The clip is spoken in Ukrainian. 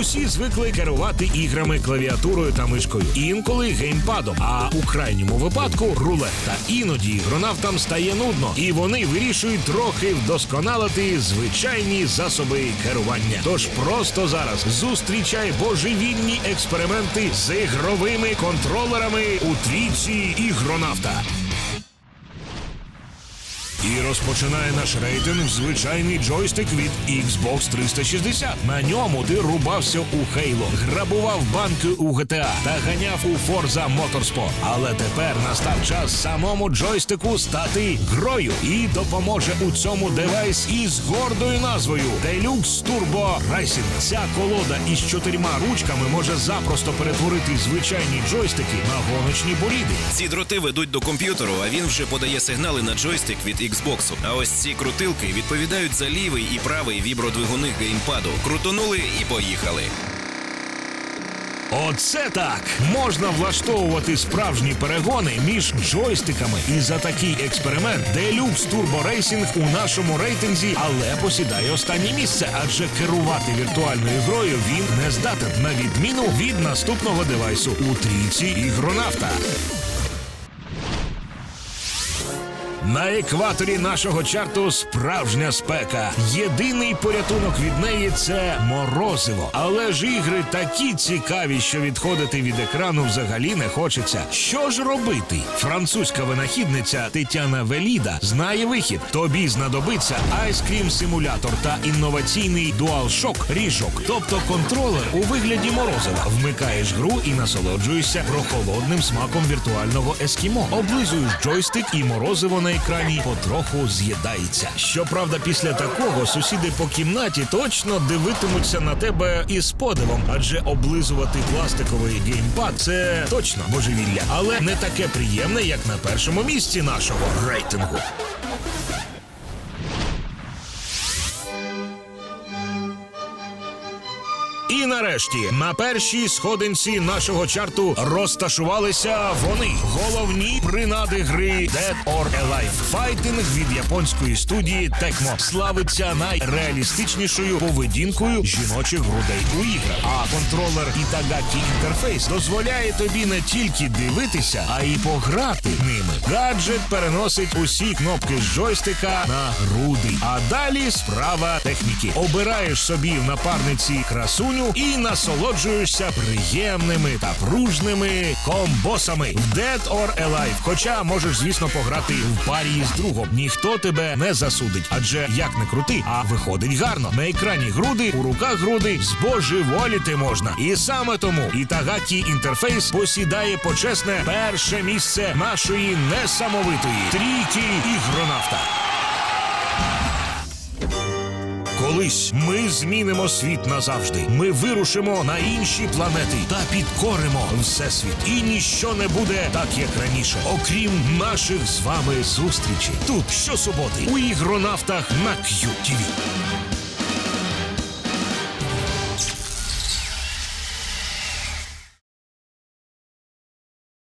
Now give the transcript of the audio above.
Усі звикли керувати іграми клавіатурою та мишкою, інколи геймпадом. А у крайньому випадку рулетта. Іноді ігронавтам стає нудно, і вони вирішують трохи вдосконалити звичайні засоби керування. Тож просто зараз зустрічай божевільні експерименти з ігровими контролерами у трійці ігронавта. І розпочинає наш рейтинг звичайний джойстик від Xbox 360. На ньому ти рубався у Halo, грабував банки у GTA та ганяв у Forza Motorsport. Але тепер настав час самому джойстику стати грою і допоможе у цьому девайс із гордою назвою Deluxe Turbo Racing. Ця колода із чотирма ручками може запросто перетворити звичайні джойстики на гоночні боліди. Ці дроти ведуть до комп'ютеру, а він вже подає сигнали на джойстик від Xbox. А ось ці крутилки відповідають за лівий і правий вібродвигуни геймпаду. Крутонули і поїхали. Оце так можна влаштовувати справжні перегони між джойстиками. І за такий експеримент Deluxe Turbo Racing у нашому рейтинзі, але посідає останнє місце, адже керувати віртуальною грою він не здатен на відміну від наступного девайсу у трійці ігронавта. На екваторі нашого чарту справжня спека. Єдиний порятунок від неї це морозиво. Але ж ігри такі цікаві, що відходити від екрану взагалі не хочеться. Що ж робити? Французька винахідниця Тетяна Веліда знає вихід. Тобі знадобиться айскрім симулятор та інноваційний DualShock ріжок, тобто контролер у вигляді морозива. Вмикаєш гру і насолоджуєшся прохолодним смаком віртуального ескімо. Облизуєш джойстик і морозиво на екрані потроху з'їдається. Щоправда, після такого сусіди по кімнаті точно дивитимуться на тебе із подивом, адже облизувати пластиковий геймпад це точно божевілля, але не таке приємне, як на першому місці нашого рейтингу. І нарешті на першій сходинці нашого чарту розташувалися вони головні принади гри Dead or Alive. Файтинг від японської студії Tecmo славиться найреалістичнішою поведінкою жіночих грудей у іграх. А контролер Itagaki інтерфейс дозволяє тобі не тільки дивитися, а й пограти ними. Гаджет переносить усі кнопки з джойстика на груди. А далі справа техніки. Обираєш собі в напарниці красуню і насолоджуєшся приємними та пружними комбосами в Dead or Alive. Хоча можеш, звісно, пограти в парі з другом. Ніхто тебе не засудить, адже як не крути, а виходить гарно. На екрані груди, у руках груди збожеволіти можна. І саме тому Ітагакі інтерфейс посідає почесне перше місце нашої несамовитої трійки ігронавта. Колись ми змінимо світ назавжди. Ми вирушимо на інші планети та підкоримо всесвіт. І ніщо не буде так, як раніше, окрім наших з вами зустрічей. Тут щосуботи у ігронавтах на QTV.